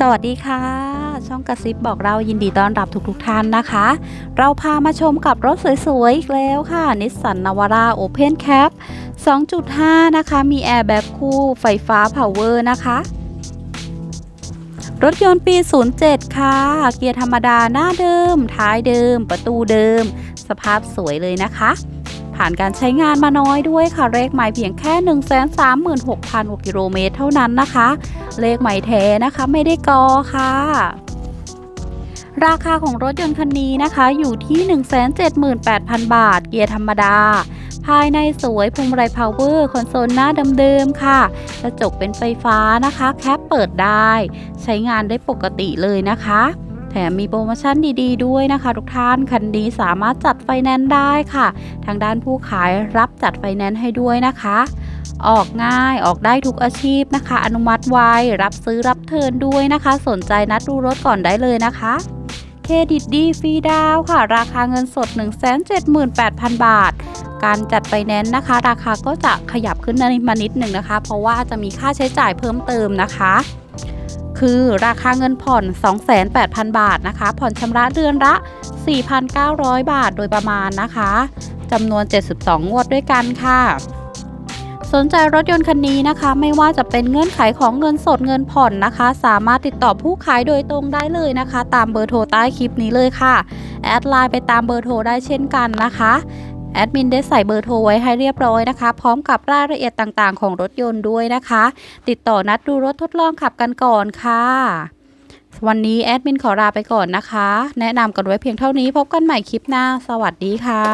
สวัสดีค่ะ ช่องกระซิบบอกเรายินดีต้อนรับทุกๆทท่านนะคะ เราพามาชมกับรถสวยๆ อีกแล้วค่ะ นิสสันนาวาร่าโอเพนแคป2.5 นะคะ มีแอร์แบ็กคู่ไฟฟ้าพาวเวอร์นะคะ รถยนต์ปี 07 ค่ะ เกียร์ธรรมดาหน้าเดิม ท้ายเดิม ประตูเดิม สภาพสวยเลยนะคะ ผ่านการใช้งานมาน้อยด้วยค่ะ เลขหมายเพียงแค่ 136,000กิโลเมตรเท่านั้นนะคะ เลขหมายแท้นะคะไม่ได้กอค่ะราคาของรถยนต์คันนี้นะคะ อยู่ที่ 178,000 บาท เกียร์ธรรมดา ภายในสวยพวงมาลัยพาวเวอร์คอนโซลหน้าเดิมๆค่ะ กระจกเป็นไฟฟ้านะคะ แคปเปิดได้ ใช้งานได้ปกติเลยนะคะ แถมมีโปรโมชั่นดีๆด้วยนะคะ ทุกท่านคันนี้สามารถจัดไฟแนนซ์ได้ค่ะ ทางด้านผู้ขายรับจัดไฟแนนซ์ให้ด้วยนะคะ ออกง่ายออกได้ทุกอาชีพนะคะ อนุมัติไวรับซื้อรับเทิร์นด้วยนะคะ สนใจนัดดูรถก่อนได้เลยนะคะเครดิตดีฟรีดาวค่ะ ราคาเงินสด 178,000 บาท การจัดไฟแนนซ์นะคะ ราคาก็จะขยับขึ้นมานิดหนึ่งนะคะ เพราะว่าจะมีค่าใช้จ่ายเพิ่มเติมนะคะ คือราคาเงินผ่อน 28,000 บาทนะคะ ผ่อนชำระเดือนละ 4,900 บาทโดยประมาณนะคะจำนวน 72 งวดด้วยกันค่ะ สนใจรถยนต์คันนี้นะคะ ไม่ว่าจะเป็นเงื่อนไขของเงินสดเงินผ่อนนะคะ สามารถติดต่อผู้ขายโดยตรงได้เลยนะคะ ตามเบอร์โทรใต้คลิปนี้เลยค่ะ แอดไลน์ไปตามเบอร์โทรได้เช่นกันนะคะ แอดมินได้ใส่เบอร์โทรไว้ให้เรียบร้อยนะคะ พร้อมกับรายละเอียดต่างๆ ของรถยนต์ด้วยนะคะ ติดต่อนัดดูรถทดลองขับกันก่อนค่ะ วันนี้แอดมินขอลาไปก่อนนะคะ แนะนำกันไว้เพียงเท่านี้พบกันใหม่คลิปหน้า สวัสดีค่ะ